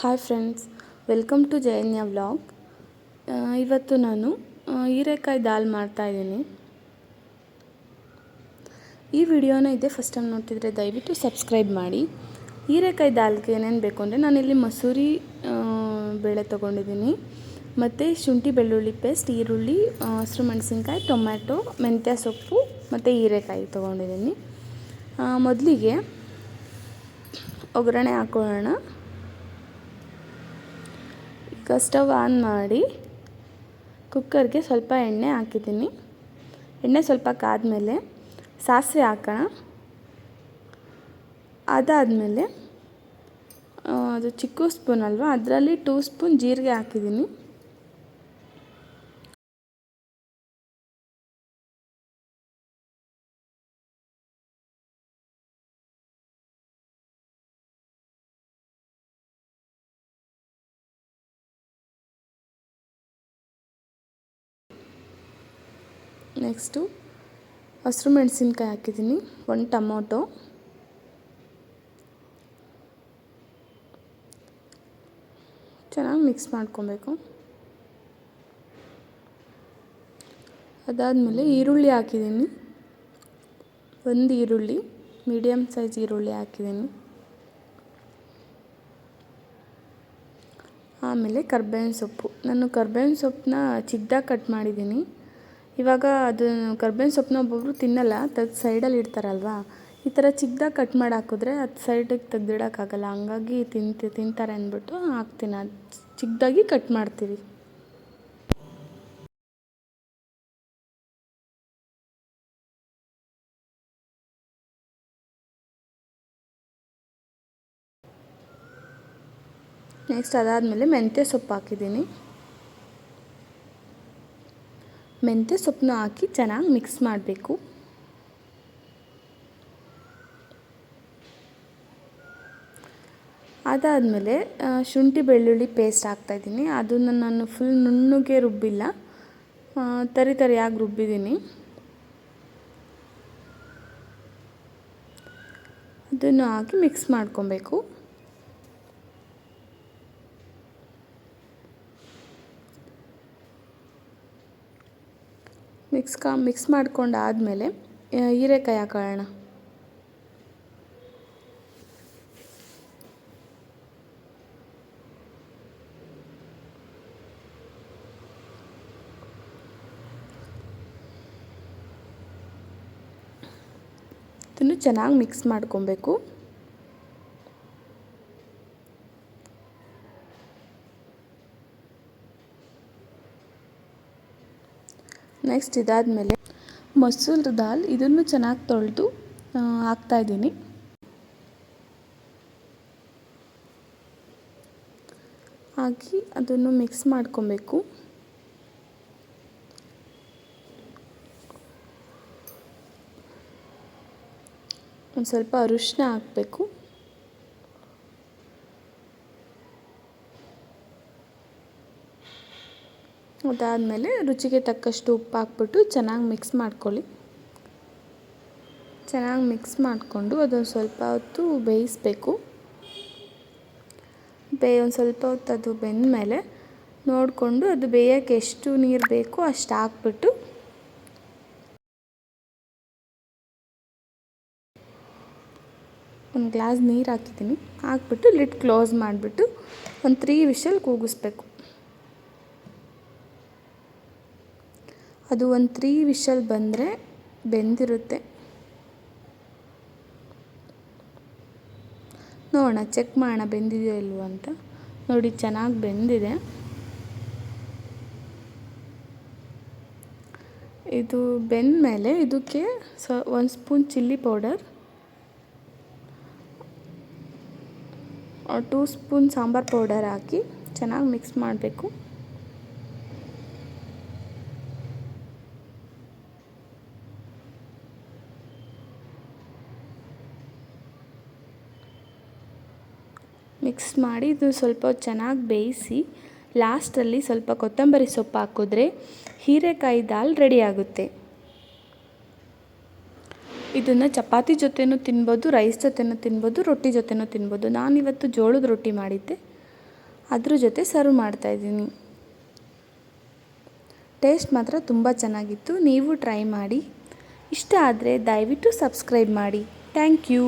Hi friends welcome to Jayanya vlog ಇವತ್ತು ನಾನು ಹೀರೆಕಾಯಿ ದಾಲ್ ಮಾಡ್ತಾಯಿದ್ದೀನಿ ಈ ವಿಡಿಯೋನ ಇದೇ ಫಸ್ಟ್ ಟೈಮ್ ನೋಡ್ತಿದ್ರೆ ದಯವಿಟ್ಟು ಸಬ್ಸ್ಕ್ರೈಬ್ ಮಾಡಿ. ಹೀರೆಕಾಯಿ ದಾಲ್ಗೆ ಏನೇನು ಬೇಕು ಅಂದರೆ ನಾನಿಲ್ಲಿ ಮಸೂರಿ ಬೇಳೆ ತೊಗೊಂಡಿದ್ದೀನಿ. ಮತ್ತು ಶುಂಠಿ ಬೆಳ್ಳುಳ್ಳಿ ಪೇಸ್ಟ್ ಈರುಳ್ಳಿ ಹಸಿರು ಮೆಣಸಿನ್ಕಾಯಿ, ಟೊಮ್ಯಾಟೊ, ಮೆಂತ್ಯ ಸೊಪ್ಪು, ಮತ್ತು ಹೀರೆಕಾಯಿ ತೊಗೊಂಡಿದ್ದೀನಿ. ಮೊದಲಿಗೆ ಒಗ್ಗರಣೆ ಈಗ ಸ್ಟವ್ ಆನ್ ಮಾಡಿ ಕುಕ್ಕರ್ಗೆ ಸ್ವಲ್ಪ ಎಣ್ಣೆ ಹಾಕಿದ್ದೀನಿ. ಎಣ್ಣೆ ಸ್ವಲ್ಪ ಕಾದ್ಮೇಲೆ ಸಾಸಿವೆ ಹಾಕೋಣ. ಅದಾದಮೇಲೆ ಅದು ಚಿಕ್ಕ ಸ್ಪೂನ್ ಅಲ್ವಾ, ಅದರಲ್ಲಿ ಟೂ ಸ್ಪೂನ್ ಜೀರಿಗೆ ಹಾಕಿದ್ದೀನಿ. ನೆಕ್ಸ್ಟು ಹಸಿರು ಮೆಣಸಿನ್ಕಾಯಿ ಹಾಕಿದ್ದೀನಿ, ಒಂದು ಟೊಮೊಟೊ. ಚೆನ್ನಾಗಿ ಮಿಕ್ಸ್ ಮಾಡ್ಕೊಬೇಕು. ಅದಾದಮೇಲೆ ಈರುಳ್ಳಿ ಹಾಕಿದ್ದೀನಿ. ಒಂದು ಈರುಳ್ಳಿ, ಮೀಡಿಯಮ್ ಸೈಜ್ ಈರುಳ್ಳಿ ಹಾಕಿದ್ದೀನಿ. ಆಮೇಲೆ ಕರ್ಬೇವಿನ ಸೊಪ್ಪು. ನಾನು ಕರ್ಬೇವಿನ ಸೊಪ್ಪನ್ನ ಚಿಕ್ಕದಾಗಿ ಕಟ್ ಮಾಡಿದ್ದೀನಿ. ಇವಾಗ ಅದು ಕರ್ಬೇವಿನ ಸೊಪ್ಪನ್ನ ಒಬ್ಬೊಬ್ಬರು ತಿನ್ನಲ್ಲ ತೆಗ್ದು ಸೈಡಲ್ಲಿ ಇಡ್ತಾರಲ್ವಾ? ಈ ಥರ ಚಿಕ್ಕದಾಗಿ ಕಟ್ ಮಾಡಿ ಹಾಕಿದ್ರೆ ಅದು ಸೈಡಿಗೆ ತೆಗ್ದಿಡೋಕ್ಕಾಗಲ್ಲ ಹಂಗಾಗಿ ತಿಂತಿ, ತಿಂತಾರೆ ಅಂದ್ಬಿಟ್ಟು ಹಾಕ್ತೀನಿ. ಅದು ಚಿಕ್ಕದಾಗಿ ಕಟ್ ಮಾಡ್ತೀವಿ. ನೆಕ್ಸ್ಟ್ ಅದಾದಮೇಲೆ ಮೆಂತ್ಯ ಸೊಪ್ಪು ಹಾಕಿದ್ದೀನಿ. ಮೆಂತ್ಯ ಸೊಪ್ಪನ್ನ ಹಾಕಿ ಚೆನ್ನಾಗಿ ಮಿಕ್ಸ್ ಮಾಡಬೇಕು. ಅದಾದಮೇಲೆ ಶುಂಠಿ ಬೆಳ್ಳುಳ್ಳಿ ಪೇಸ್ಟ್ ಹಾಕ್ತಾಯಿದ್ದೀನಿ ಅದನ್ನು ನಾನು ಫುಲ್ ನುಣ್ಣಗೆ ರುಬ್ಬಿಲ್ಲ. ತರಿ ತರಿಯಾಗಿ ರುಬ್ಬಿದ್ದೀನಿ. ಅದನ್ನು ಹಾಕಿ ಮಿಕ್ಸ್ ಮಾಡ್ಕೊಬೇಕು. ಮಿಕ್ಸ್ ಕಾ ಮಿಕ್ಸ್ ಮಾಡ್ಕೊಂಡು ಆದಮೇಲೆ ಹೀರೆಕಾಯಿ ಹಾಕೊಳ್ಳೋಣ ಇದನ್ನು ಚೆನ್ನಾಗಿ ಮಿಕ್ಸ್ ಮಾಡ್ಕೊಬೇಕು. ನೆಕ್ಸ್ಟ್ ಇದಾದಮೇಲೆ ಮಸೂರ್ ದಾಲ್, ಇದನ್ನು ಚೆನ್ನಾಗಿ ತೊಳೆದು ಹಾಕ್ತಾಯಿದ್ದೀನಿ ಹಾಕಿ ಅದನ್ನು ಮಿಕ್ಸ್ ಮಾಡ್ಕೊಬೇಕು. ಒಂದು ಸ್ವಲ್ಪ ಅರಿಶಿನ ಹಾಕಬೇಕು. ಅದಾದಮೇಲೆ ರುಚಿಗೆ ತಕ್ಕಷ್ಟು ಉಪ್ಪು ಹಾಕ್ಬಿಟ್ಟು ಚೆನ್ನಾಗಿ ಮಿಕ್ಸ್ ಮಾಡ್ಕೊಳ್ಳಿ. ಚೆನ್ನಾಗಿ ಮಿಕ್ಸ್ ಮಾಡಿಕೊಂಡು ಅದೊಂದು ಸ್ವಲ್ಪ ಹೊತ್ತು ಬೇಯಿಸಬೇಕು. ಬೇ, ಒಂದು ಸ್ವಲ್ಪ ಹೊತ್ತು ಅದು ಬೆಂದ ಮೇಲೆ ನೋಡಿಕೊಂಡು ಅದು ಬೇಯೋಕ್ಕೆ ಎಷ್ಟು ನೀರು ಬೇಕೋ ಅಷ್ಟು ಹಾಕ್ಬಿಟ್ಟು ಒಂದು ಗ್ಲಾಸ್ ನೀರು ಹಾಕಿದ್ದೀನಿ. ಹಾಕ್ಬಿಟ್ಟು ಲಿಡ್ ಕ್ಲೋಸ್ ಮಾಡಿಬಿಟ್ಟು ಒಂದು ತ್ರೀ ವಿಷಲ್ ಕೂಗಿಸ್ಬೇಕು. ಅದು ಒಂದು ತ್ರೀ ವಿಷಲ್ ಬಂದರೆ ಬೆಂದಿರುತ್ತೆ. ನೋಡೋಣ, ಚೆಕ್ ಮಾಡೋಣ ಬೆಂದಿದೆಯೋ ಇಲ್ವೋ ಅಂತ. ನೋಡಿ, ಚೆನ್ನಾಗಿ ಬೆಂದಿದೆ. ಇದು ಬೆಂದ ಮೇಲೆ ಇದಕ್ಕೆ ಸ, ಒಂದು spoon chilli powder two spoon sambar powder ಹಾಕಿ ಚೆನ್ನಾಗಿ ಮಿಕ್ಸ್ ಮಾಡಬೇಕು. ಮಿಕ್ಸ್ ಮಾಡಿ ಇದು ಸ್ವಲ್ಪ ಚೆನ್ನಾಗಿ ಬೇಯಿಸಿ ಲಾಸ್ಟಲ್ಲಿ ಸ್ವಲ್ಪ ಕೊತ್ತಂಬರಿ ಸೊಪ್ಪು ಹಾಕಿದ್ರೆ ಹೀರೆಕಾಯಿ ದಾಲ್ ರೆಡಿ ಆಗುತ್ತೆ. ಇದನ್ನು ಚಪಾತಿ ಜೊತೆನೂ ತಿನ್ಬೋದು ರೈಸ್ ಜೊತೆನೂ ತಿನ್ಬೋದು, ರೊಟ್ಟಿ ಜೊತೆನೂ ತಿನ್ಬೋದು. ನಾನಿವತ್ತು ಜೋಳದ ರೊಟ್ಟಿ ಮಾಡಿದ್ದೆ. ಅದ್ರ ಜೊತೆ ಸರ್ವ್ ಮಾಡ್ತಾಯಿದ್ದೀನಿ ಟೇಸ್ಟ್ ಮಾತ್ರ ತುಂಬ ಚೆನ್ನಾಗಿತ್ತು. ನೀವು ಟ್ರೈ ಮಾಡಿ. ಇಷ್ಟ ಆದರೆ ದಯವಿಟ್ಟು ಸಬ್ಸ್ಕ್ರೈಬ್ ಮಾಡಿ. Thank you